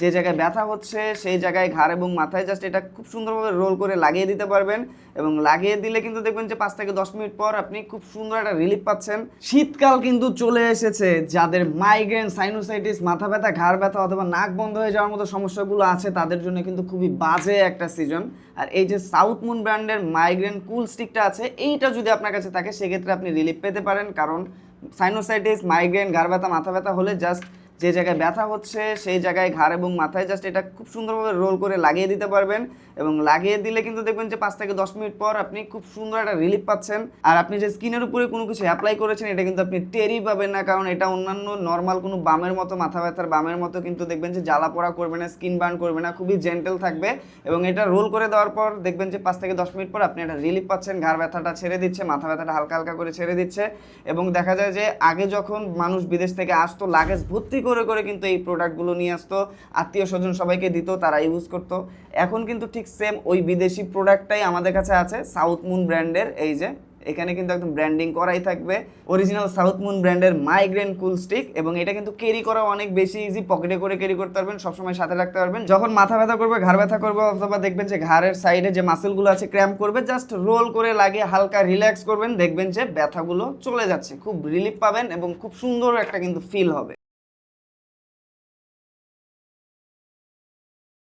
যে জায়গায় ব্যথা হচ্ছে, সেই জায়গায় ঘাড় এবং মাথায় জাস্ট এটা খুব সুন্দরভাবে রোল করে লাগিয়ে দিতে পারবেন এবং লাগিয়ে দিলে কিন্তু দেখবেন যে পাঁচ থেকে দশ মিনিট পর আপনি খুব সুন্দর একটা রিলিফ পাচ্ছেন। শীতকাল কিন্তু চলে এসেছে। যাদের মাইগ্রেন সাইনোসাইটিস মাথা ব্যথা, ঘাড় ব্যথা অথবা নাক বন্ধ হয়ে যাওয়ার মতো সমস্যাগুলো আছে, তাদের জন্য কিন্তু খুবই বাজে একটা সিজন আর এই যে সাউথ মুন ব্র্যান্ডের মাইগ্রেন কুল স্টিকটা আছে, এইটা যদি আপনার কাছে থাকে, সেক্ষেত্রে আপনি রিলিফ পেতে পারেন। কারণ সাইনোসাইটিস মাইগ্রেন ঘাড় ব্যথা, মাথা ব্যথা হলে জাস্ট যে জায়গায় ব্যথা হচ্ছে, সেই জায়গায় ঘাড় এবং মাথায় জাস্ট এটা খুব সুন্দরভাবে রোল করে লাগিয়ে দিতে পারবেন এবং লাগিয়ে দিলে কিন্তু দেখবেন যে পাঁচ থেকে দশ মিনিট পর আপনি খুব সুন্দর একটা রিলিফ পাচ্ছেন। আর আপনি যে স্কিনের উপরে কোনো কিছু অ্যাপ্লাই করেছেন, এটা কিন্তু আপনি টেরই পাবেন না, কারণ এটা অন্যান্য নর্মাল কোনো বামের মতো, মাথা ব্যথার বামের মতো কিন্তু দেখবেন যে জ্বালা পোড়া করবে না স্কিন বার্ন করবে না, খুবই জেন্টেল থাকবে এবং এটা রোল করে দেওয়ার পর দেখবেন যে পাঁচ থেকে দশ মিনিট পর আপনি একটা রিলিফ পাচ্ছেন, ঘাড় ব্যথাটা ছেড়ে দিচ্ছে, মাথা ব্যথাটা হালকা হালকা করে ছেড়ে দিচ্ছে এবং দেখা যায় যে আগে যখন মানুষ বিদেশ থেকে আসতো লাগেজ ভর্তি করে করে কিন্তু এই প্রোডাক্টগুলো নিয়ে আসতো, আত্মীয় স্বজন সবাইকে দিত, তারা ইউজ করতো। এখন কিন্তু ঠিক সেম ওই বিদেশি প্রোডাক্টটাই আমাদের কাছে আছে সাউথ মুন ব্র্যান্ডের এই যে, এখানে কিন্তু একদম ব্র্যান্ডিং করাই থাকবে। অরিজিনাল সাউথ মুন ব্র্যান্ডের মাইগ্রেন কুল স্টিক এবং এটা কিন্তু ক্যারি করা অনেক বেশি ইজি পকেটে করে ক্যারি করতে পারবেন, সবসময় সাথে রাখতে পারবেন। যখন মাথা ব্যথা করবে, ঘাড় ব্যথা করবে, অথবা দেখবেন যে ঘাড়ের সাইডে যে মাসেলগুলো আছে ক্র্যাম্প করবে জাস্ট রোল করে লাগিয়ে হালকা রিল্যাক্স করবেন, দেখবেন যে ব্যথাগুলো চলে যাচ্ছে। খুব রিলিফ পাবেন এবং খুব সুন্দর একটা কিন্তু ফিল হবে।